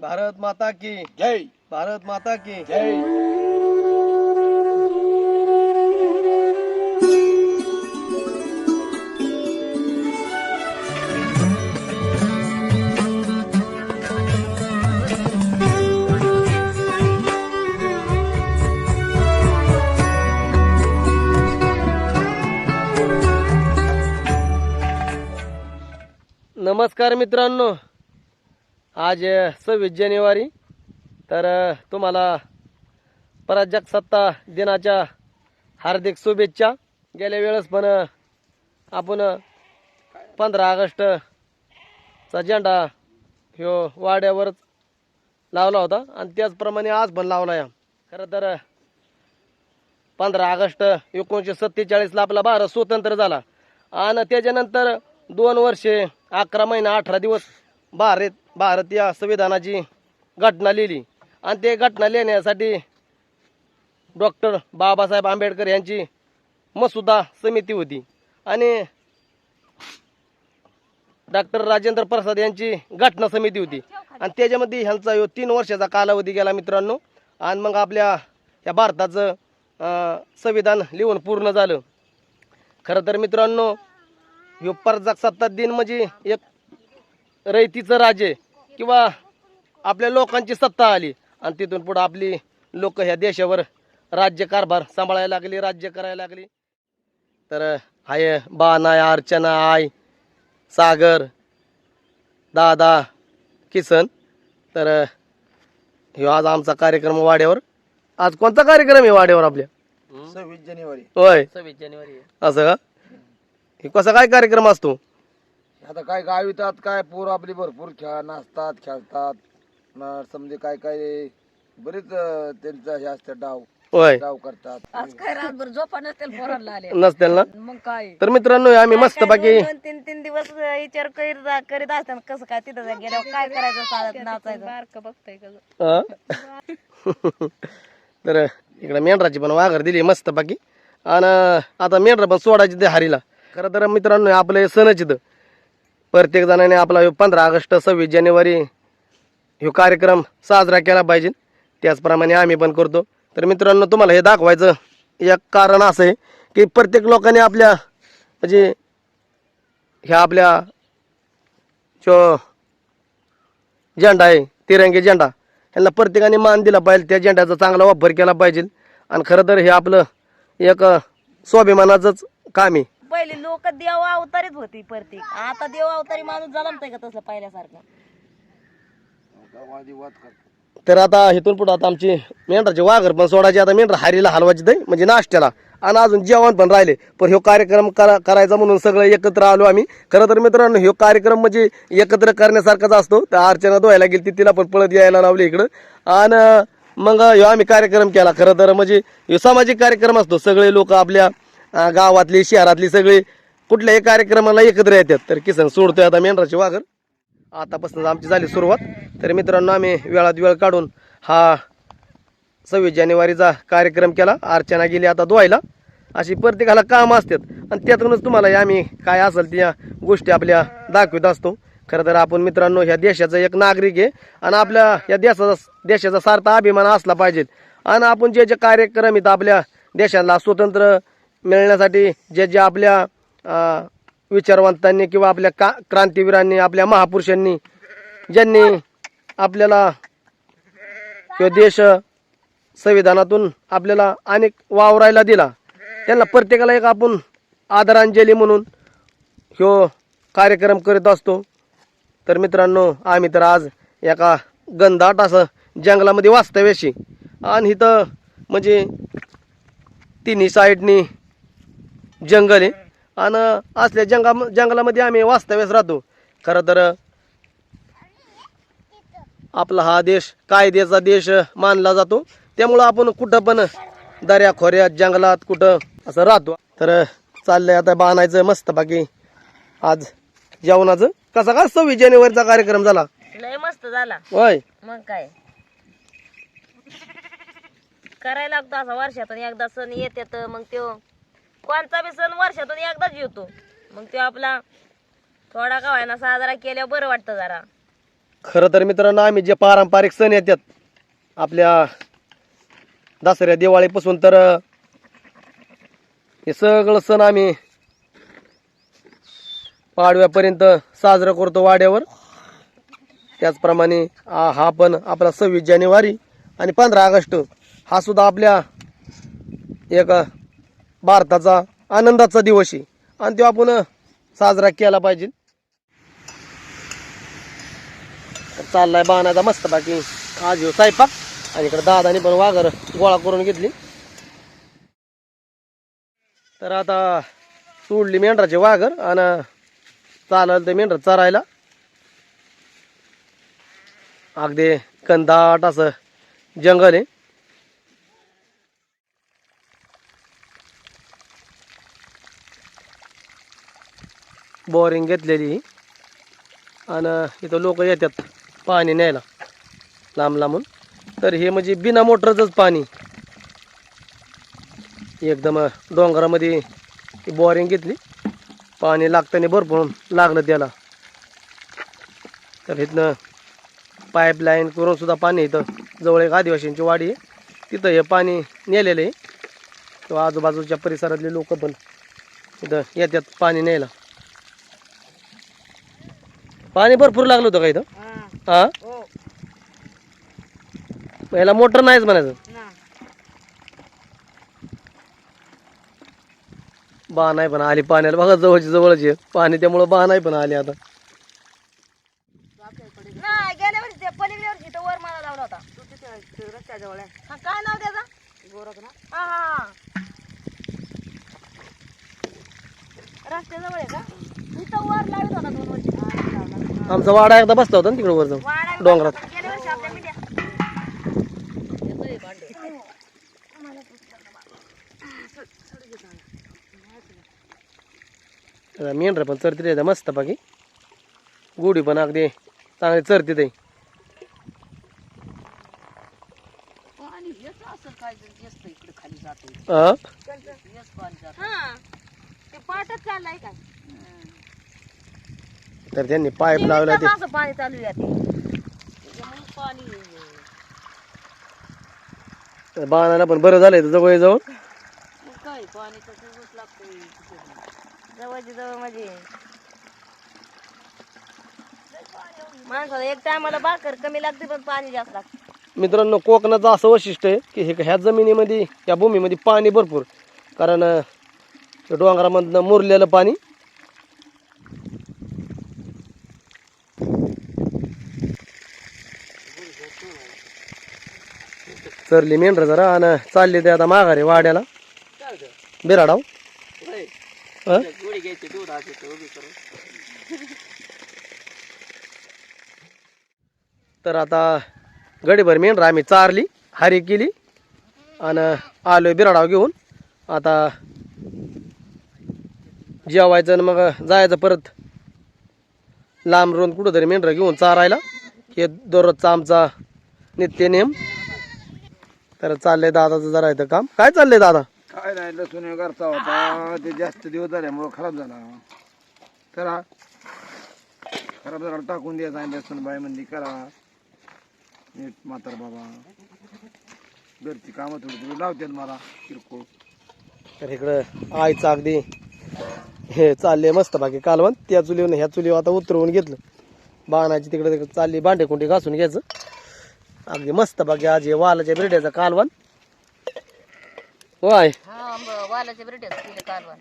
भारत माता की। जय। भारत माता की। जय। नमस्कार मित्रांनो आज सव्वीस जानेवारी. तर तुम्हाला प्रजासत्ता दिनाच्या हार्दिक शुभेच्छा. गेल्या वेळेस पण आपण पंधरा ऑगस्टचा झेंडा ह्यो वाड्यावरच लावला होता. आणि त्याचप्रमाणे आज पण लावला या. खरं तर पंधरा ऑगस्ट एकोणीसशे सत्तेचाळीसला आपला भारत स्वतंत्र झाला. आणि त्याच्यानंतर दोन वर्षे अकरा महिना अठरा दिवस भारत भारतीय संविधानाची घटना लिहिली. आणि ते घटना लिहिण्यासाठी डॉक्टर बाबासाहेब आंबेडकर यांची मसुदा समिती होती. आणि डॉक्टर राजेंद्र प्रसाद यांची घटना समिती होती. आणि त्याच्यामध्ये ह्यांचा यो तीन वर्षाचा कालावधी गेला मित्रांनो. आणि मग आपल्या या भारताचं अं, संविधान लिहून पूर्ण झालं. खरं तर मित्रांनो ह्यो प्रजासत्ताक दिन म्हणजे एक रयतीचं राज्य किंवा आपल्या लोकांची सत्ता आली. आणि तिथून पुढं आपली लोक ह्या देशावर राज्यकारभार सांभाळायला लागली राज्य करायला लागली. तर हाय बानाय अर्चना आय सागर दादा किसन. तर ह्यो आज आमचा कार्यक्रम वाड्यावर. आज कोणता कार्यक्रम आहे वाड्यावर आपल्या? सव्वीस जानेवारी. होय. सव्वीस जानेवारी असं का? हे कसा काय कार्यक्रम असतो? आता काय गावितात काय पोरं आपली भरपूर खेळ नाचतात खेळतात. न समजे काय काय बरेच अं, त्यांचं हे असतं डाव. होय. डाव करतात. आज काय रातभर झोपा नसतील पोरांना आले नसतील ना? मग काय? तर मित्रांनो आम्ही मस्त बाकी दोन तीन तीन दिवस विचार करीत करीत असताना कसं काय तिथं गेल्यावर काय करायचं चालत नाचायचं? बारक बघताय तर इकडे मेंढराची पण वाघर दिली मस्त बाकी आणि आता मेंढरा पण सोडायची ते हारीला. खरं तर मित्रांनो आपलं सणच इथं. प्रत्येक जणाने आपला ह्यो पंधरा ऑगस्ट सव्वीस जानेवारी ह्यो कार्यक्रम साजरा केला पाहिजे. त्याचप्रमाणे आम्ही पण करतो. तर मित्रांनो तुम्हाला हे दाखवायचं एक कारण असं आहे की प्रत्येक लोकांनी आपल्या म्हणजे ह्या आपल्या जो झेंडा आहे तिरंगी झेंडा ह्यांना प्रत्येकाने मान दिला पाहिजे. त्या झेंड्याचा चांगला वापर केला पाहिजे. आणि खरं तर हे आपलं एक स्वाभिमानाचंच काम आहे. पहिले लोक देव अवतारीच होती प्रत्येक. आता देव अवतारी माणूस जलमतय का तसं पहिल्यासारखं? करतात तर आता इथून पुढं आता आमची मेंढराची वाघर पण सोडायची. आता मेंढर हारीला हलवायची दही म्हणजे नाश्त्याला. आणि अजून जेवण पण राहिले. पण ह्यो कार्यक्रम करा करायचा म्हणून सगळं एकत्र आलो आम्ही. खरं तर मित्रांनो ह्यो कार्यक्रम म्हणजे एकत्र करण्यासारखाच असतो. तर अर्चना धुवायला गेली ती तिला पण पळत यायला लावली इकडं. आणि मग ह्यो आम्ही कार्यक्रम केला. खरं तर म्हणजे ह्यो सामाजिक कार्यक्रम असतो. सगळे लोक आपल्या गावातली शहरातली सगळी कुठल्याही कार्यक्रमाला एकत्र येतात. तर किसन सोडतोय आता मेंढराची वाघर आतापासून आमची झाली सुरुवात. तर मित्रांनो आम्ही वेळात वेळ काढून हा सव्वीस जानेवारीचा कार्यक्रम केला. अर्चना गेली आता धुवायला. अशी प्रत्येकाला काम असतात. आणि त्यातूनच तुम्हाला आम्ही काय असेल त्या गोष्टी आपल्या दाखवित असतो. खरं तर आपण मित्रांनो ह्या देशाचा एक नागरिक आहे. आणि आपल्या या देशाचा देशाचा सार्थ अभिमान असला पाहिजे. आणि आपण जे जे कार्यक्रम आहेत आपल्या देशाला स्वतंत्र मिळण्यासाठी जे जे आपल्या विचारवंतांनी किंवा आपल्या का क्रांतीवीरांनी आपल्या महापुरुषांनी ज्यांनी आपल्याला किंवा देश संविधानातून आपल्याला अनेक वावरायला दिला त्यांना प्रत्येकाला एक आपण आदरांजली म्हणून ह्यो कार्यक्रम करीत असतो. तर मित्रांनो आम्ही तर आज एका गंधाट असं जंगलामध्ये वास्तव्याशी. आणि इथं म्हणजे तिन्ही साईडनी जंगल आहे. आणि असल्या जंगा जंगलामध्ये आम्ही वास्तव्यास राहतो. खरं तर आपला हा देश कायद्याचा देश मानला जातो. त्यामुळं आपण कुठं पण दऱ्या खोऱ्यात जंगलात कुठं असं राहतो. तर चाललंय आता बाणायचं मस्त बाकी आज जेवणाचं. कसा का? सव्वीस जानेवारीचा कार्यक्रम झाला. लय मस्त झाला. होय. मग काय? करायला लागतो असा वर्षातून एकदा सण येते मग तो कोणता बी सण वर्षातून एकदाच येतो. मग तो आपला थोडा का व्हायना साजरा केल्यावर बरं वाटतं जरा. खरं तर मित्रांनो आम्ही जे पारंपरिक सण येतात आपल्या दसऱ्या दिवाळीपासून तर हे सगळं सण आम्ही पाडव्यापर्यंत साजरा करतो वाड्यावर. त्याचप्रमाणे आ- हा पण आपला सव्वीस जानेवारी आणि पंधरा ऑगस्ट हा सुद्धा आपल्या एक भारताचा आनंदाचा दिवस आहे. आणि तो आपण साजरा केला पाहिजे. चाललाय बाणाचा मस्त बाकी आज येऊ सायपाक आणि इकडे दादाने पण वाघर गोळा करून घेतली. तर आता सोडली मेंढराचे वाघर आणि चाललं ते मेंढर चरायला. अगदी कंदाट असं जंगल आहे. बोरिंग घेतलेली आणि इथं लोक येतात पाणी न्यायला लांब लांबून. तर हे म्हणजे बिना मोटरचंच पाणी. एकदम डोंगरामध्ये बोरिंग घेतली. पाणी लागताना भरपूर लागलं त्याला. तर इथनं पाईपलाईन करून सुद्धा पाणी इथं जवळ एक आदिवासींची वाडी आहे. तिथं हे पाणी नेलेलं आहे. किंवा आजूबाजूच्या परिसरातले लोक पण इथं येतात पाणी न्यायला. पाणी भरपूर लागलं होतं का इथं? हा. हो? याला मोटर नाहीच म्हणायचं. ना. बा नाही पण आली पाण्याला. बघा जवळची जवळच आहे. पाणी त्यामुळं बा नाही पण आली आता. नाही गेल्या वर्षी ते पलीकडल्या वर्षी तर वर मला लावला होता. रस्त्या जवळ हा काय नाव त्याचा? गोरख ना. हा हा हा. रस्त्याजवळ आहे का? इथं वर लावत होता दोन वर्षी. आमचा वाडा एकदा बसला होता ना तिकडे वर जाऊन डोंगरात. मेंढर पण चरती रे मस्त बाकी गुढी पण अगदी चांगली चरती ते ते पाटच चाललाय काय तर त्यांनी पाईप लावला ते. असं पाणी चालू आहे त्याच्यामुळे पाणी तर बाणाला पण बरं झालंय तर जवळ जवळ. काय पाणी तर खूपच लागतंय जवळची जवळ म्हणजे. माणसाला एक टायमाला भाकर कमी लागते पण पाणी जास्त लागते. मित्रांनो कोकणाचं असं वैशिष्ट्य आहे की हे ह्या जमिनीमध्ये या भूमीमध्ये पाणी भरपूर. कारण अं, डोंगरामधनं मुरलेलं पाणी चरली मेंढर जरा आणि चालली ते आता माघारी वाड्याला. बिराडाव. तर आता गडीभर मेंढर आम्ही चारली हारी केली आणि आलोय बिराडाव घेऊन. आता जेवायचं आणि मग जायचं परत. लांब रोन कुठं तरी मेंढर घेऊन चारायला. हे दररोजचा आमचा नित्य नियम तर चाललंय दादाचं जरा इथं काम. काय चाललंय दादा? काय नाही लसूण घरचा होता. ते जास्त दिवस झाल्यामुळं खराब झाला. तर हा खराब झाला टाकून द्यायचा आणि लसूण बाई म्हणली करा. नीट म्हातार बाबा. घरची कामं थोडी थोडी लावतात मला किरकोळ. तर इकडं आईचं अगदी हे चालले मस्त बाकी कालवण. त्या चुलीवर ह्या चुलीवर आता उतरवून घेतलं. बाणाची तिकडे तिकडे चालली भांडे कुंडी घासून घ्यायचं. अगदी मस्त बाकी आज हे वालाच्या बिरड्याचं कालवण. वाय हा वालाच्या बिरट्यात कालवण.